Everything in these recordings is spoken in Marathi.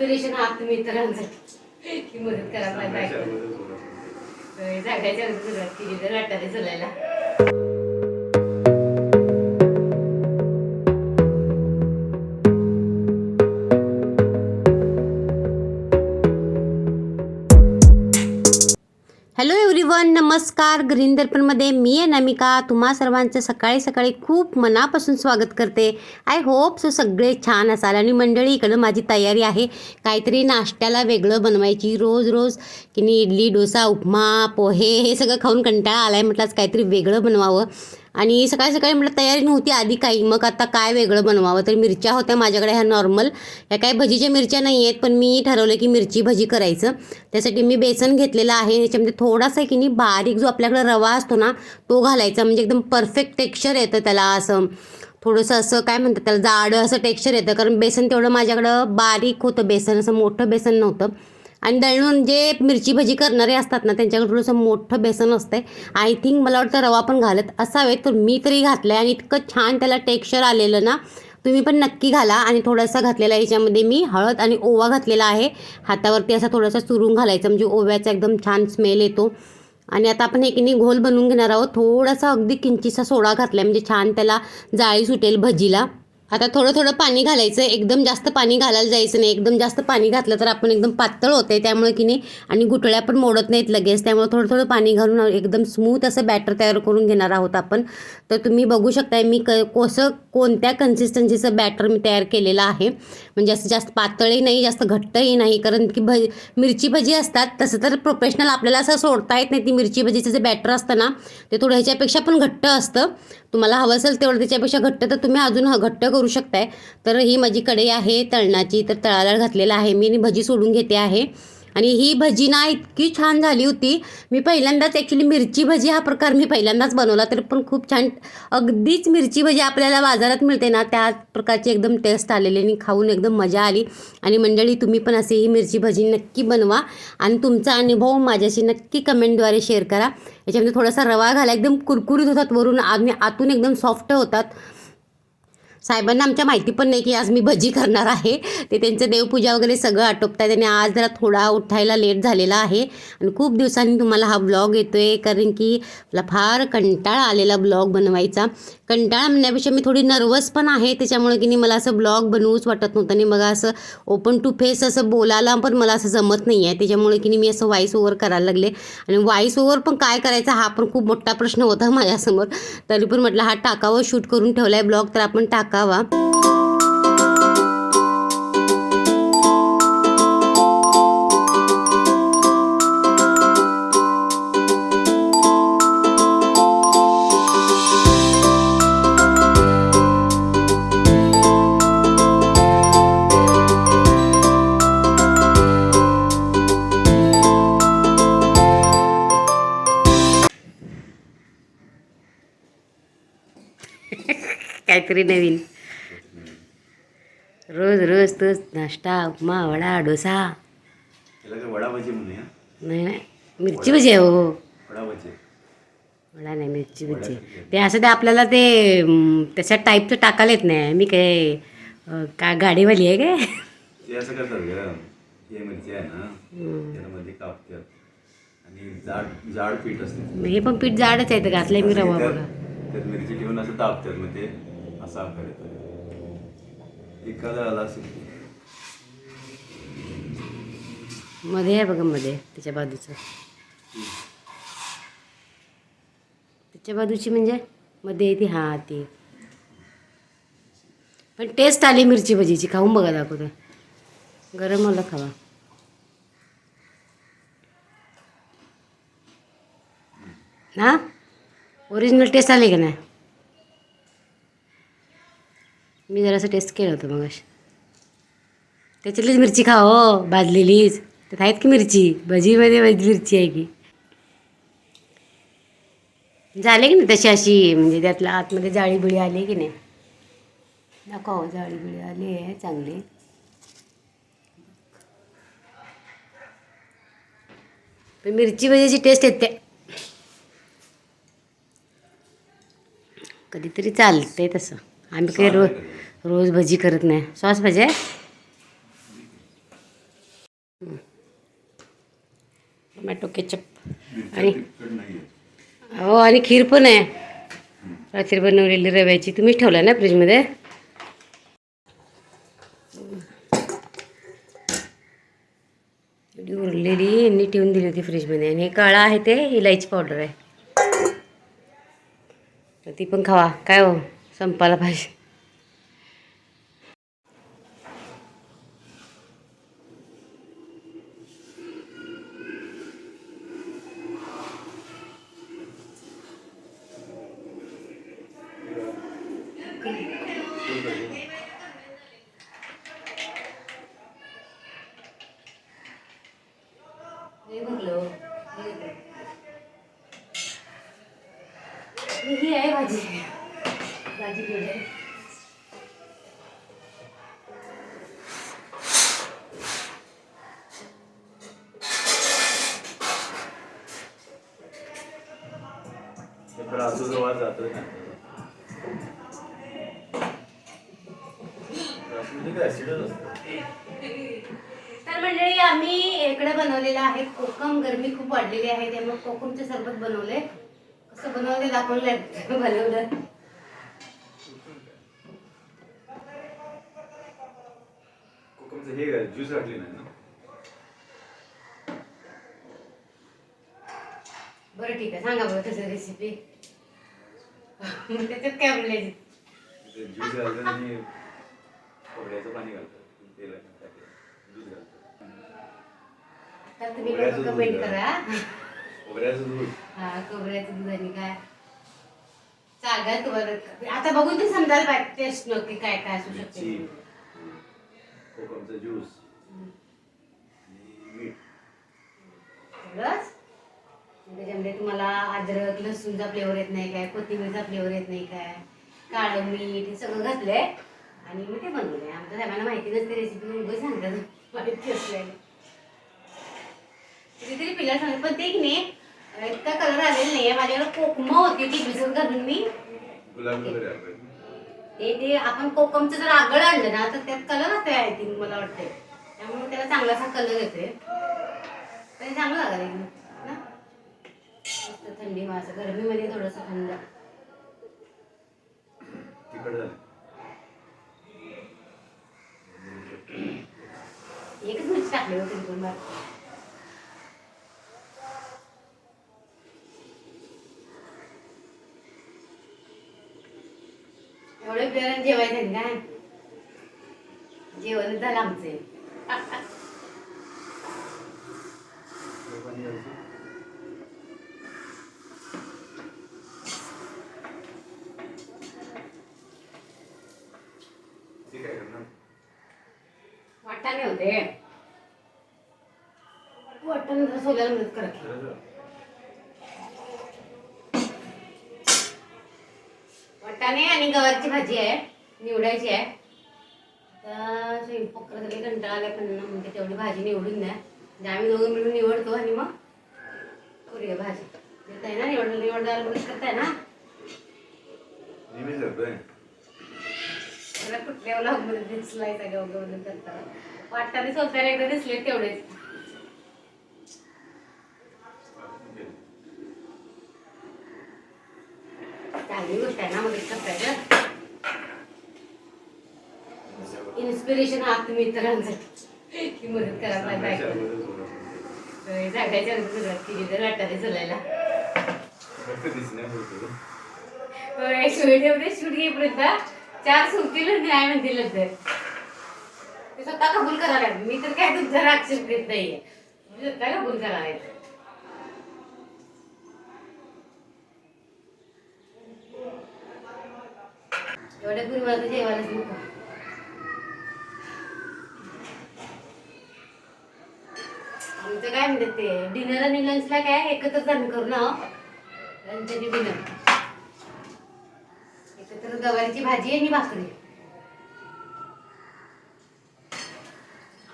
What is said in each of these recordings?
इन्स्पिरेशन आहात तुम्ही इतरांसाठी की मदत करा बायकोला. अगोदर सुरुवात. केली तर चलायला हॅलो एव्हरीवन नमस्कार. ग्रीन दर्पणमध्ये मी आहे नमिका. तुम्हा सर्वांचं सकाळी सकाळी खूप मनापासून स्वागत करते. आय होप सो सगळे छान असाल आणि मंडळी इकडं माझी तयारी आहे काहीतरी नाश्त्याला वेगळं बनवायची. रोज रोज की नाही इडली डोसा उपमा पोहे हे सगळं खाऊन कंटाळा आला आहे म्हटलंच काहीतरी वेगळं बनवावं. आणि सकाळी सकाळी म्हटलं तयारी नव्हती आधी काही. मग आता काय वेगळं बनवावं? तर मिरच्या होत्या माझ्याकडे ह्या नॉर्मल ह्या काय भजीच्या मिरच्या नाही आहेत पण मी ठरवलं की मिरची भजी करायचं. त्यासाठी मी बेसन घेतलेलं आहे. याच्यामध्ये थोडासा की नाही बारीक जो आपल्याकडे रवा असतो ना तो घालायचा. म्हणजे एकदम परफेक्ट टेक्स्चर येतं त्याला असं. थोडंसं असं काय म्हणतात त्याला जाडं असं टेक्स्चर येतं. कारण बेसन तेवढं माझ्याकडं बारीक होतं बेसन असं मोठं बेसन नव्हतं. आणि दळून जे मिरची भजी करणारे असतात ना त्यांच्याकडे थोडंसं मोठं बेसन असतं आय थिंक मला वाटतं रवा पण घालत असावे तर मी तरी घातलं आहे आणि इतकं छान त्याला टेक्स्चर आलेलं ना तुम्ही पण नक्की घाला आणि थोडासा घातलेला आहे याच्यामध्ये मी हळद आणि ओवा घातलेला आहे. हातावरती असा थोडासा चुरून घालायचा म्हणजे ओव्याचा एकदम छान स्मेल येतो. आणि आता आपण हे की घोल बनवून घेणार आहोत. थोडासा अगदी किंचीचा सोडा घातला म्हणजे छान त्याला जाळी सुटेल भजीला. आता थोडं थोडं पाणी घालायचं एकदम जास्त पाणी घालायला जायचं नाही. एकदम जास्त पाणी घातलं तर आपण एकदम पातळ होते त्यामुळे की नाही आणि गुटळ्या पण मोडत नाहीत लगेच. त्यामुळे थोडं थोडं पाणी घालून एकदम स्मूथ असं बॅटर तयार करून घेणार आहोत आपण. तर तुम्ही बघू शकताय मी क कसं कोणत्या कन्सिस्टन्सीचं बॅटर मी तयार केलेलं आहे. म्हणजे असं जास्त पातळही नाही जास्त घट्टही नाही. कारण की भज मिरची भजी असतात तसं तर प्रोफेशनल आपल्याला असं सोडता येत नाही. ती मिरची भजीचं जे बॅटर असतं ना ते थोडं ह्याच्यापेक्षा पण घट्ट असतं. तुम्हाला हवं असेल तेवढं त्याच्यापेक्षा घट्ट. तर तुम्ही अजून घट्ट करू शकताय. तर ही माझी कढई आहे तळणाची. तर तळाला घातलेला आहे. मी आणि भजी सोडून घेते आहे. आणि ही भजी ना इतकी छान झाली होती. मी पहिल्यांदाच ॲक्च्युली मिरची भजी हा प्रकार मी पहिल्यांदाच बनवला. तर पण खूप छान अगदीच मिरची भजी आपल्याला बाजारात मिळते ना त्या प्रकारची एकदम टेस्ट आलेली आणि खाऊन एकदम मजा आली. आणि मंडळी तुम्ही पण असे ही मिरची भजी नक्की बनवा. आणि तुमचा अनुभव माझ्याशी नक्की कमेंटद्वारे शेअर करा. याच्यामध्ये थोडासा रवा घाला. एकदम कुरकुरीत होतात वरून. आणि आतून एकदम सॉफ्ट होतात. साहेबांना आमच्या माहिती पण नाही की आज मी भजी करणार आहे. ते त्यांचं देवपूजा वगैरे सगळं आटोपत आहे त्याने आज जरा थोडा उठायला लेट झालेला आहे. आणि खूप दिवसांनी तुम्हाला हा ब्लॉग येतो आहे कारण की मला फार कंटाळा आलेला ब्लॉग बनवायचा. कंटाळा म्हणण्यापेक्षा मी थोडी नर्वस पण आहे त्याच्यामुळे की नाही मला असं ब्लॉग बनवूच वाटत नव्हतं आणि मग असं ओपन टू फेस असं बोलायला पण मला असं जमत नाही आहे त्याच्यामुळे की नाही मी असं व्हॉइस ओव्हर करायला लागले. आणि व्हॉइस ओव्हर पण काय करायचा हा पण खूप मोठा प्रश्न होता माझ्यासमोर. तरी पण म्हटलं हा टाकावं शूट करून ठेवला आहे ब्लॉग तर आपण टाका. टाकावा काहीतरी नवीन रोज रोज तोच नाश्ता उपमा वडा डोसा. नाही नाही. मिरची भजी आहे हो वडा भजी वडा नाही मिरची भजी ते असं ते आपल्याला ते त्याच्या टाईपचं टाकायला येत नाही. मी काय का गाडीवाली आहे काय? ते असं करतात ग. हे मिरची आहे ना त्यामध्ये कापतात. आणि जाड जाड पीठ असते. हे पण पीठ जाडच आहे घातलंय मी रवा बघा. त्यात मिरची ठेवून असं दाबतात मग ते असा आकार येतो. एखादा आला असेल. मध्ये आहे बघा मध्ये त्याच्या बाजूचं. त्याच्या बाजूची म्हणजे मध्ये येते हा हां ती. पण टेस्ट आली मिरची भजीची खाऊन बघा दाखवते गरम मला खावा. ना? ओरिजिनल टेस्ट आली का नाही? मी जरासं टेस्ट केलं होतं मग त्याच्यातलीच मिरची खा हो भाजलेलीच. त्यात आहेत की मिरची? भजीमध्ये भजी मिरची आहे की? झाले की नाही तशी अशी म्हणजे त्यातला आतमध्ये जाळी बिळी आली की नाही? दाखव जाळी बिळी आली आहे चांगली. पण मिरची भजीची टेस्ट येते कधीतरी चालते तसं. आम्ही काही रोज रोज भजी करत नाही. सॉस भजी आहे टोमॅटो केचप. आणि हो आणि खीर पण आहे. रात्री बनवलेली रव्याची. तुम्हीच ठेवला ना फ्रीजमध्ये? उरलेली यांनी ठेवून दिली होती फ्रीजमध्ये. आणि हे काळा आहे ते इलायची पावडर आहे. तर ती पण खावा. काय हो? संपायला पाहिजे. ही आहे भाजी. भाजी केली ते काय ऍसिडच असतो. तर मंडळी आम्ही इकडे बनवलेलं आहे. कोकम गरमी खूप वाढलेली आहे त्यामुळे कोकमचे सरबत बनवले. कसं बनवले दाखवलंय बनवलं. कोकमचं हे ज्यूस घातली नाही ना? बरं ठीक आहे सांगा बरं कसं रेसिपी त्याच्यात काय बोलायची ज्यूस घालतात आणि पाणी घालतात तेल दूध घालतात. तर तुम्ही कमेंट. करा. खोबऱ्याचं दूध. हा खोबऱ्याचं दूध आणि काय? तुम्हाला आता बघून ते समजायला पाहिजे टेस्ट नक्की काय काय असू शकते. कोकमचा ज्यूस मीठ. सगळंच त्याच्यामध्ये तुम्हाला अद्रक लसूणचा फ्लेवर येत नाही काय कोथिंबीरचा फ्लेवर येत नाही काय काळं मीठ हे सगळं घातलंय. आणि मग ते बनवलंय. आमच्या साहेबांना माहिती नसते रेसिपी उभं सांगतात. माहिती असल्याने कितीतरी पिल्ला सांगत पण ते की नाही इतका कलर आलेला नाही माझ्याकडे कोकमा होती ती भिजत घालून मी. ते ते आपण कोकमचं जर आगळ आणलं ना तर त्यात कलर असते आय थिंक मला वाटते त्यामुळे त्याला चांगलासा कलर येते तरी चांगलं लागेल एकदम ना थंडी वाजता गरमीमध्ये थोडंसं थंड. मिरची टाकली होती पण बार एवढे प्लेअर जेवायचं काय जेवण झालं आमचे वाटाणे होते जरा सोल्याला मदत करा की. वाटाणे आणि गवारची भाजी आहे निवडायची आहे. आता स्वयंपाक करायला कंटाळा आलाय पण ना म्हणते तेवढी भाजी निवडून द्या. म्हणजे आम्ही दोघं मिळून निवडतो आणि मग करूया भाजी. देताय ना निवड निवडदार मदत करताय ना? मला कुठल्या व्लॉगमध्ये दिसलाय सगळं उगं मदत करताना. वाटाणे स्वतःला एकदा दिसले तेवढेच. चांगली गोष्ट आहे ना करताय ना इन्स्पिरेशन आहात तुम्ही इतरांचं. की मदत सांगायच्या पाहिजे सांगायच्या सुरुवात केली तर वाटाणे चलायला. दिसण्यापुरतं व्हिडिओमध्ये शूट घेईपर्यंत चार सुटतील नाही म्हणतील तर स्वतः कबूल करायला. मी तर काय तुमचा राक्षस देत नाहीये. स्वतः कबूल करायला एवढ्या पूर्वी मला जेवायलाच नको. आमचं काय म्हणतात ते डिनर आणि लंचला काय एकत्रच आम्ही करू ना हो? लंच आणि डिनर एकत्र गवारीची भाजी आणि भाकरी.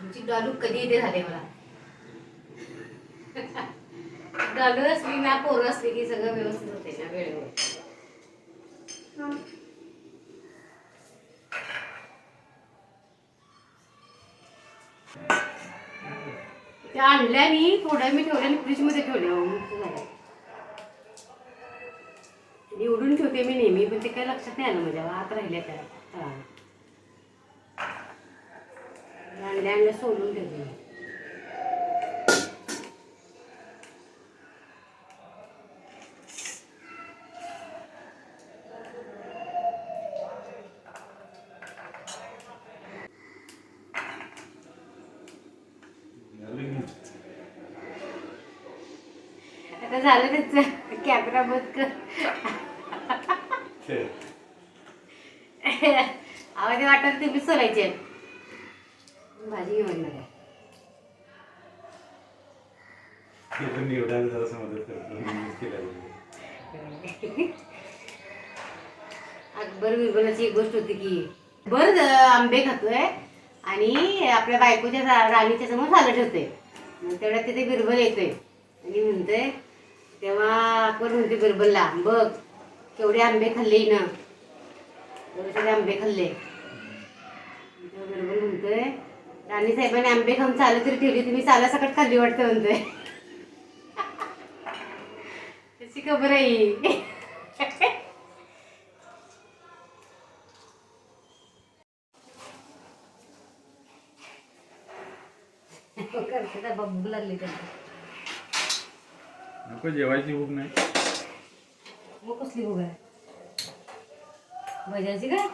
आमची डॉलू कधी येते झाले मला? डॉलू असली ना पोरं असली की सगळं व्यवस्थित होते ना वेळेवर. ते आणल्या मी थोड्या मी ठेवल्या आणि फ्रीजमध्ये ठेवल्या हो, मस्त झाल्या. निवडून ठेवते मी नेहमी पण ते काही लक्षात नाही आलं माझ्या आत राहिल्या त्या तळाला. आणल्या आणल्या सोडून ठेवते मी. आता झालं त्याचं कॅमेरा बंद कर. आवाज वाटत तुम्ही सोलायचे. भाजी घेऊन आहे. अकबर बिरबलाची एक गोष्ट होती की बर आंबे खातोय आणि आपल्या बायकोच्या राणीच्या समोर झालं ठेवते मग तेवढ्यात तिथे बिरबल येतोय. आणि म्हणते तेव्हा अकबर म्हणते बिरबलला बघ केवढे आंबे खाल्ले ना एवढे सगळे आंबे खाल्ले. तेव्हा बिरबल म्हणतोय राणी साहेबांनी आंबे खाऊन चालू तरी ठेवली तुम्ही चाला सकट खाल्ली वाटतं म्हणतोय. त्याची खबर आहे. करते तर बघू लागली त्यांना नको जेवायची भूक नाही. कसली भूक आहे? भजायची काय?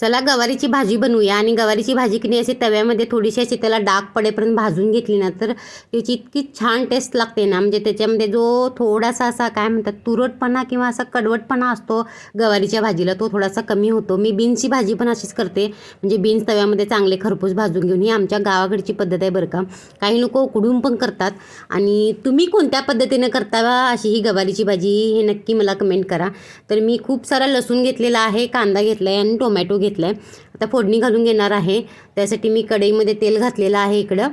चला गवारीची भाजी बनवूया. आणि गवारीची भाजी की नाही अशी तव्यामध्ये थोडीशी अशी त्याला डाग पडेपर्यंत भाजून घेतली ना तर त्याची इतकी छान टेस्ट लागते ना. म्हणजे त्याच्यामध्ये जो थोडासा असा काय म्हणतात तुरटपणा किंवा असा कडवटपणा असतो गवारीच्या भाजीला तो थोडासा कमी होतो. मी बीन्सची भाजी पण अशीच करते. म्हणजे बीन्स तव्यामध्ये चांगले खरपूस भाजून घेऊन ही आमच्या गावाकडची पद्धत आहे बरं का. काही लोक उकडून पण करतात. आणि तुम्ही कोणत्या पद्धतीने करता अशी ही गवारीची भाजी हे नक्की मला कमेंट करा. तर मी खूप सारा लसूण घेतलेला आहे कांदा घेतला आहे आणि टोमॅटो घेतला आहे आता फोडणी घालून घेणार आहे. त्यासाठी मी कढईमध्ये तेल घातलेलं आहे इकडं.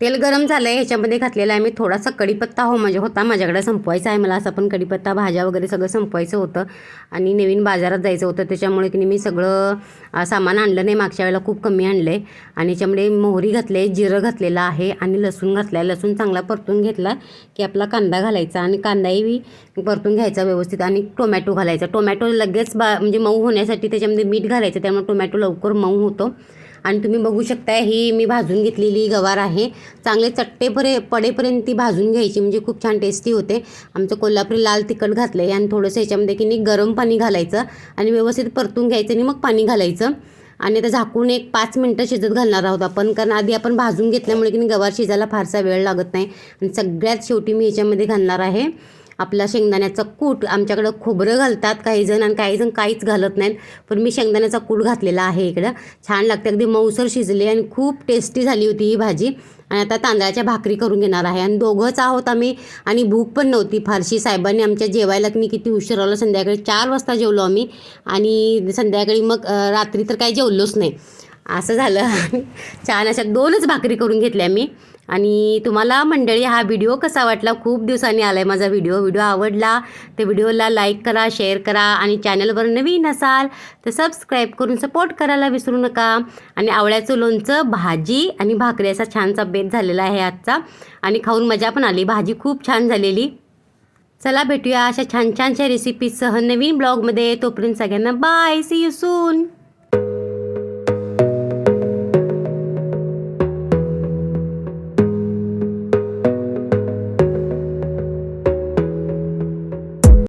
तेल गरम झालं आहे ह्याच्यामध्ये घातलेला आहे. मी थोडासा कढीपत्ता हो म्हणजे होता माझ्याकडे संपवायचा आहे मला असं पण कढीपत्ता भाज्या वगैरे सगळं संपवायचं होतं. आणि नवीन बाजारात जायचं होतं त्याच्यामुळे की नाही मी सगळं सामान आणलं नाही. मागच्या वेळेला खूप कमी आणलं आहे आणि याच्यामध्ये मोहरी घातले जिरं घातलेलं आहे आणि लसूण घातला आहे लसूण चांगला परतून घेतला की आपला कांदा घालायचा आणि कांदाही परतून घ्यायचा व्यवस्थित आणि टोमॅटो घालायचा. टोमॅटो लगेच बा म्हणजे मऊ होण्यासाठी त्याच्यामध्ये मीठ घालायचं त्यामुळे टोमॅटो लवकर मऊ होतो. आणि तुम्ही बघू शकताय ही मी भाजून घेतलेली गवार आहे. चांगले चट्टे परे पडेपर्यंत ती भाजून घ्यायची म्हणजे खूप छान टेस्टी होते. आमचं कोल्हापुरी लाल तिखट घातलं आहे आणि थोडंसं ह्याच्यामध्ये की नाही गरम पाणी घालायचं आणि व्यवस्थित परतून घ्यायचं आणि मग पाणी घालायचं. आणि आता झाकून एक पाच मिनटं शिजत घालणार आहोत आपण कारण आधी आपण भाजून घेतल्यामुळे की नाही गवार शिजायला फारसा वेळ लागत नाही. आणि सगळ्यात शेवटी मी ह्याच्यामध्ये घालणार आहे. आपला शेंगदाण्याचा कूट आमच्याकडं खोबरं घालतात काही जण आणि काही जण काहीच घालत नाहीत. पण मी शेंगदाण्याचा कूट घातलेला आहे इकडं. छान लागते. अगदी मऊसर शिजले आणि खूप टेस्टी झाली होती ही भाजी. आणि आता तांदळाच्या भाकरी करून घेणार आहे. आणि दोघंच आहोत आम्ही आणि भूक पण नव्हती फारशी. साहेबांनी आमच्या जेवायला की मी किती उशीर आलो. संध्याकाळी चार वाजता जेवलो आम्ही. आणि संध्याकाळी मग रात्री तर काही जेवलोच नाही. असं झालं. छान अशा दोनच भाकरी करून घेतल्या मी. आणि तुम्हाला मंडळी हा व्हिडिओ कसा वाटला? खूप दिवसांनी आला आहे माझा व्हिडिओ व्हिडिओ आवडला तर व्हिडिओला लाईक करा शेअर करा आणि चॅनलवर नवीन असाल तर सबस्क्राईब करून सपोर्ट करायला विसरू नका. आणि आवळ्याचं लोणचं भाजी आणि भाकरी असा छानसा बेत झालेला आहे आजचा. आणि खाऊन मजा पण आली. भाजी खूप छान झालेली. चला भेटूया अशा छान छानशा रेसिपीसह नवीन ब्लॉगमध्ये तोपर्यंत सगळ्यांना बाय सी यू सून